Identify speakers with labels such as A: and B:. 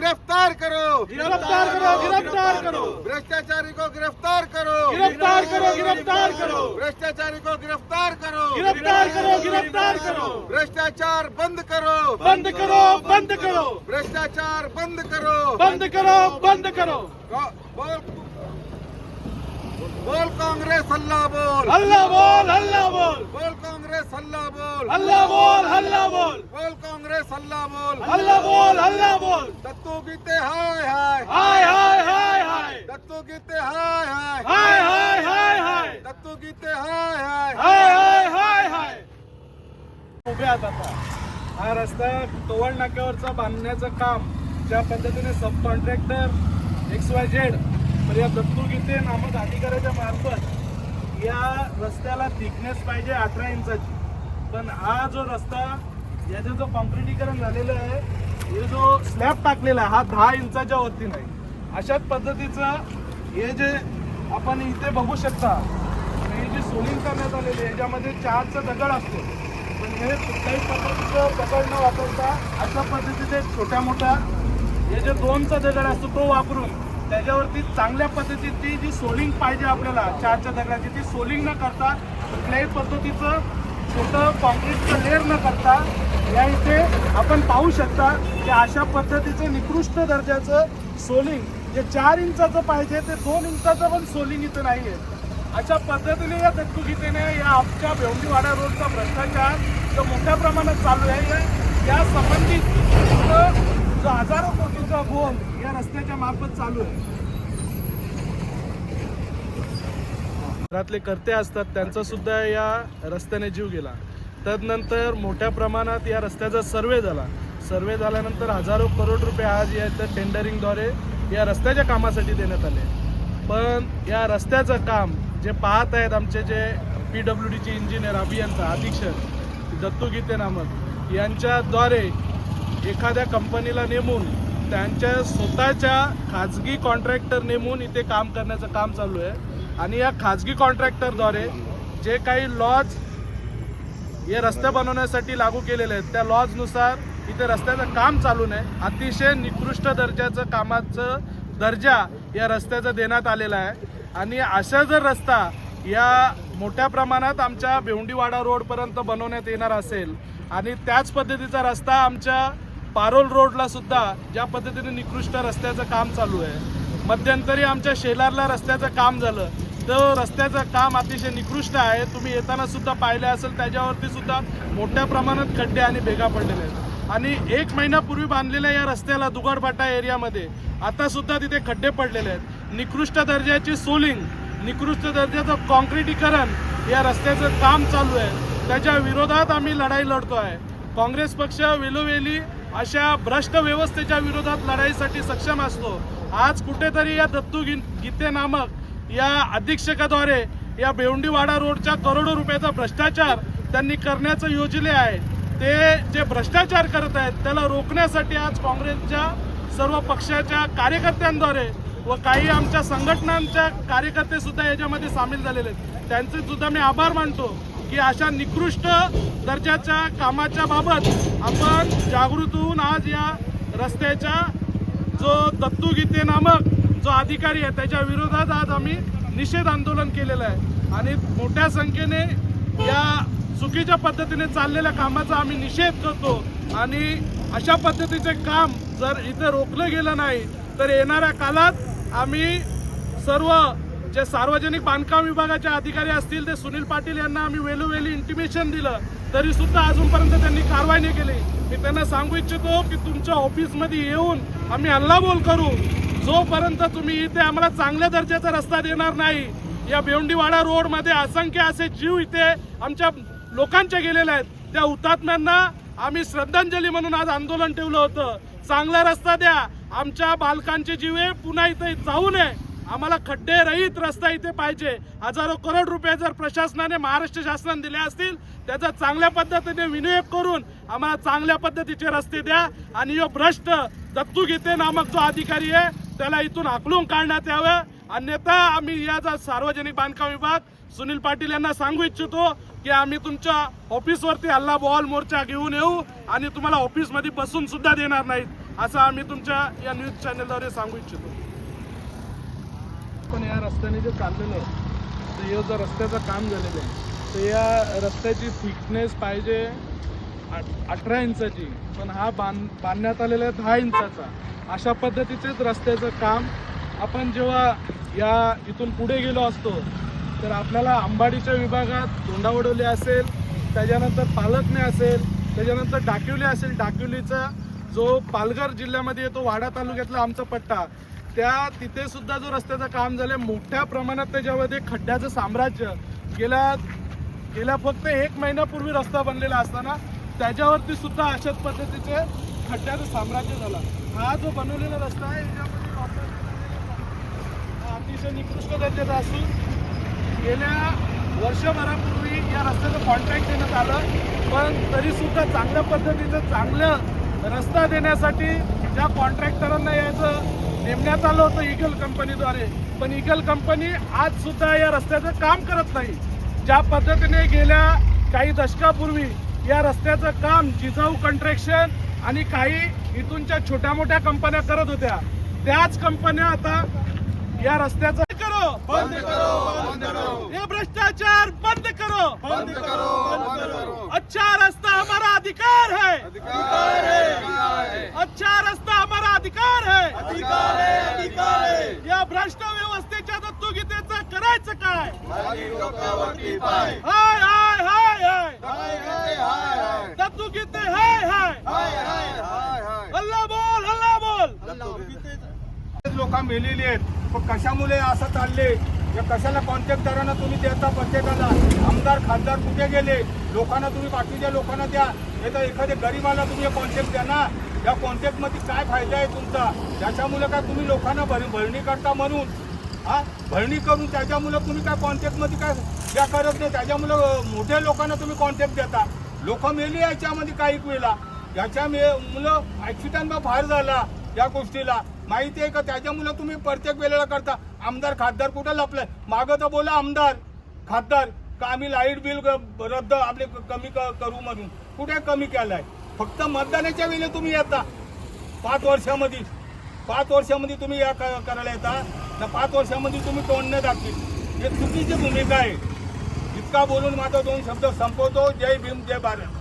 A: गिरफ्तार करो।
B: गिरफ्तार करो गिरफ्तार करो।
A: भ्रष्टाचारी को गिरफ्तार करो।
B: गिरफ्तार करो गिरफ्तार करो।
A: भ्रष्टाचारी को गिरफ्तार करो।
B: गिरफ्तार करो गिरफ्तार करो।
A: भ्रष्टाचार बंद करो।
B: बंद करो बंद करो।
A: भ्रष्टाचार बंद करो।
B: बंद करो बंद करो।
A: बोल कांग्रेस हल्ला बोल।
B: हल्ला बोल हल्ला बोल।
A: बोल कांग्रेस हल्ला बोल।
B: हल्ला बोल हल्ला बोल।
A: बोल कांग्रेस हल्ला बोल।
B: हल्ला बोल। बोल।
A: दत्तू गीते हाय हाय।
B: हाय हाय हाय हाय।
A: दत्तू गीते हाय हाय।
B: हाय हाय हाय हाय।
A: दत्तू गीते हाय हाय।
B: हाय हाय हाय हाय। उभे आहात आता. हा रस्ता टोवळ नाक्यावरचा बांधण्याचं काम. ज्या पद्धतीने sub contractor X Y Z तर या दत्तू गीते नामक अधिकाऱ्याच्या मार्फत या रस्त्याला थिकनेस पाहिजे अठरा इंचाची. पण हा जो रस्ता याचं जो कॉन्क्रिटीकरण झालेलं आहे हे जो स्लॅब टाकलेला आहे हा दहा इंचाच्या वरती नाही. अशाच पद्धतीचं हे जे आपण इथे बघू शकता हे जे सोलिंग करण्यात आलेले आहे याच्यामध्ये चारचा दगड असतो. पण हे कुठल्याही पद्धतीचं दगड न वापरता अशा पद्धतीचे छोट्या मोठ्या हे जे दोनचा दगड असतो तो वापरून त्याच्यावरती चांगल्या पद्धतीची जी सोलिंग पाहिजे आपल्याला चारच्या दगडाची ती सोलिंग न करता कुठल्याही पद्धतीचं छोटं कॉन्क्रीटचं लेअर न करता आपण पाहू शकता की अशा पद्धतीचं निकृष्ट दर्जाचं सोलिंग जे चार इंचाचं पाहिजे ते दोन इंचाचं पण सोलिंग इथं नाही आहे अशा पद्धतीने या दत्तुगीतेने या आमच्या भेवंडीवाडा रोडचा भ्रष्टाचार जो मोठ्या प्रमाणात चालू आहे या- संबंधित जो हजारो कोटीचा बोल या रस्त्याच्या मार्फत चालू आहे. घरातले कर्ते असतात त्यांचा सुद्धा या रस्त्याने जीव गेला. तदनंतर मोठ्या प्रमाणात या रस्त्याचा सर्वे झाला. सर्वे झाल्यानंतर हजारो करोड रुपये आज या इथं टेंडरिंगद्वारे या रस्त्याच्या कामासाठी देण्यात आले. पण या रस्त्याचं काम जे पाहत आहेत आमचे जे पी डब्ल्यू डीचे इंजिनियर अभियंता अधीक्षक दत्तू गीते नामक यांच्याद्वारे एखाद्या कंपनीला नेमून त्यांच्या स्वतःच्या खाजगी कॉन्ट्रॅक्टर नेमून इथे काम करण्याचं काम चालू आहे. आणि या खाजगी कॉन्ट्रॅक्टरद्वारे जे काही लॉज हे रस्ते बनवण्यासाठी लागू केलेले आहेत. त्या लॉजनुसार इथे रस्त्याचं काम चालू नये अतिशय निकृष्ट दर्जाचं कामाचं दर्जा या रस्त्याचा देण्यात आलेला आहे. आणि अशा जर रस्ता या मोठ्या प्रमाणात आमच्या भेवंडीवाडा रोडपर्यंत बनवण्यात येणार असेल आणि त्याच पद्धतीचा रस्ता आमच्या पारोल रोडला सुद्धा ज्या पद्धतीने निकृष्ट रस्त्याचं काम चालू आहे. मध्यंतरी आमच्या शेलारला रस्त्याचं काम झालं. तर रस्त्याचं काम अतिशय निकृष्ट आहे. तुम्ही येताना सुद्धा पाहिलं असेल त्याच्यावरती सुद्धा मोठ्या प्रमाणात खड्डे आणि भेगा पडलेले आहेत. आणि एक महिन्यापूर्वी बांधलेल्या या रस्त्याला दुगडभाटा एरियामध्ये आता सुद्धा तिथे खड्डे पडलेले आहेत. निकृष्ट दर्जाची सोलिंग निकृष्ट दर्जाचं कॉन्क्रिटीकरण या रस्त्याचं काम चालू आहे. त्याच्या विरोधात आम्ही लढाई लढतो आहे. काँग्रेस पक्ष वेलोवेली अशा भ्रष्ट व्यवस्थेच्या विरोधात लढाईसाठी सक्षम असतो. आज कुठेतरी या दत्तू गीते नामक या अधीक्षकाद्वारे या बेवंडीवाडा रोडच्या करोडो रुपयाचा भ्रष्टाचार त्यांनी करण्याचं योजले आहे. ते जे भ्रष्टाचार करत आहेत त्याला रोखण्यासाठी आज काँग्रेसच्या सर्व पक्षाच्या कार्यकर्त्यांद्वारे व काही आमच्या संघटनांच्या कार्यकर्ते सुद्धा याच्यामध्ये सामील झालेले आहेत. त्यांचे सुद्धा मी आभार मानतो की अशा निकृष्ट दर्जाच्या कामाच्या बाबत आपण जागृत होऊन आज या रस्त्याच्या जो दत्तू गीते नामक जो अधिकारी आहे त्याच्या विरोधात आज आम्ही निषेध आंदोलन केलेलं आहे. आणि मोठ्या संख्येने या चुकीच्या पद्धतीने चाललेल्या कामाचा आम्ही निषेध करतो. आणि अशा पद्धतीचे काम जर इथे रोखलं गेलं नाही तर येणाऱ्या काळात आम्ही सर्व जे सार्वजनिक बांधकाम विभागाचे अधिकारी असतील ते सुनील पाटील यांना आम्ही वेळोवेळी इंटिमेशन दिलं तरी सुद्धा अजूनपर्यंत त्यांनी कारवाई नाही केली. मी त्यांना सांगू इच्छितो की तुमच्या ऑफिसमध्ये येऊन आम्ही हल्लाबोल करू. जोपर्यंत तुम्ही इथे आम्हाला चांगल्या दर्जाचा रस्ता देणार नाही या बेवंडीवाडा रोडमध्ये असंख्य असे जीव इथे आमच्या लोकांचे गेलेले आहेत. त्या हुतात्म्यांना आम्ही श्रद्धांजली म्हणून आज आंदोलन ठेवलं होतं. चांगला रस्ता द्या. आमच्या बालकांचे जीवे पुन्हा इथे जाऊ नये. आम्हाला खड्डे रहित रस्ता इथे पाहिजे. हजारो करोड रुपये जर प्रशासनाने महाराष्ट्र शासनाने दिले असतील त्याचा चांगल्या पद्धतीने विनियोग करून आम्हाला चांगल्या पद्धतीचे रस्ते द्या. आणि यो भ्रष्ट दत्तू गीते नामक जो अधिकारी आहे त्याला इथून आकलून काढण्यात यावं. अन्यथा आम्ही याचा सार्वजनिक बांधकाम विभाग सुनील पाटील यांना सांगू इच्छितो की आम्ही तुमच्या ऑफिसवरती हल्ला बॉल मोर्चा घेऊन येऊ आणि तुम्हाला ऑफिसमध्ये बसून सुद्धा देणार नाहीत असं आम्ही तुमच्या या न्यूज चॅनलद्वारे सांगू इच्छितो. पण या रस्त्याने जे चाललेलं आहे तर हे जर रस्त्याचं काम झालेलं आहे तर या रस्त्याची थिकनेस पाहिजे अठरा इंचाची पण हा बांध बांधण्यात आलेला आहे दहा इंचाचा. अशा पद्धतीचेच रस्त्याचं काम आपण जेव्हा या इथून पुढे गेलो असतो तर आपल्याला अंबाडीच्या विभागात धोंडावडोली असेल त्याच्यानंतर पालकने असेल त्याच्यानंतर डाकिवली असेल. डाकिवलीचा जो पालघर जिल्ह्यामध्ये येतो वाडा तालुक्यातला आमचा पट्टा त्या तिथे सुद्धा जो रस्त्याचं काम झालं मोठ्या प्रमाणात त्याच्यामध्ये खड्ड्याचं साम्राज्य गेल्या गेल्या फक्त एक महिन्यापूर्वी रस्ता बनलेला असताना त्याच्यावरती सुद्धा अशाच पद्धतीचे खड्ड्याचं साम्राज्य झाला. हा जो बनवलेला रस्ता आहे हा अतिशय निकृष्ट दर्जाचा असून गेल्या वर्षभरापूर्वी या रस्त्याचं कॉन्ट्रॅक्ट देण्यात आलं पण तरीसुद्धा चांगल्या पद्धतीचं चांगलं रस्ता देण्यासाठी ज्या कॉन्ट्रॅक्टरांना यायचं नेमण्यात आलं होतं इगल कंपनीद्वारे पण इगल कंपनी आज सुद्धा या रस्त्याचं काम करत नाही. ज्या पद्धतीने गेल्या काही दशकापूर्वी या रस्त्याचं काम जिजाऊ कंट्रॅक्शन आणि काही इथूनच्या छोट्या मोठ्या कंपन्या करत होत्या. त्याच कंपन्या आता या रस्त्याचं करो
A: बंद करो बंद करो.
B: ये भ्रष्टाचार बंद करो.
A: बंद करो बंद करो.
B: अच्छा रास्ता हमारा अधिकार है.
A: अधिकार है है.
B: अच्छा रास्ता हमारा अधिकार है.
A: अधिकार है अधिकार है.
B: या भ्रष्ट व्यवस्थेच्या दत्तुगीतेचं करायचं काय? हाय हाय हाय. हाय दत्तुगीते हाय हाय।
A: हाय हाय हाय हाय।
B: हल्ला बोल हल्ला बोल।
C: लोक मेलेली आहेत. पण कशामुळे असं चालले? या कशाला कॉन्ट्रॅक्टरांना तुम्ही देता प्रत्येकाला? आमदार खासदार कुठे गेले? लोकांना तुम्ही बाकीच्या लोकांना द्या. नाही तर एखाद्या गरीबाला तुम्ही कॉन्ट्रॅक्ट द्या ना. या कॉन्ट्रॅक्टमध्ये काय फायदा आहे तुमचा? त्याच्यामुळे काय तुम्ही लोकांना भर भरणी करता म्हणून? हा? भरणी करून त्याच्यामुळं तुम्ही काय कॉन्ट्रॅक्टमध्ये काय द्या करत नाही. त्याच्यामुळं मोठ्या लोकांना तुम्ही कॉन्ट्रॅक्ट देता. लोक मेली याच्यामध्ये काही वेळेला. याच्या मुलं ॲक्सिडेंट फार झाला या गोष्टीला. माहिती आहे का? त्याच्यामुळं तुम्ही प्रत्येक वेळेला करता. आमदार खासदार कुठं लपलाय? मागं तर बोला आमदार. खासदार का आम्ही लाइट बिल रद्द आपले क- कमी क- करू म्हणून. कुठे कमी केलाय? फक्त मतदानाच्या वेळेला तुम्ही येता. पाच वर्षामध्ये. पाच वर्षामध्ये तुम्ही या क- करायला येता. ना पाच वर्षामध्ये तुम्ही तोंड नाही दाखवी हे चुकीची भूमिका आहे. इतका बोलून माझा दोन शब्द संपवतो. जय भीम जय भारत.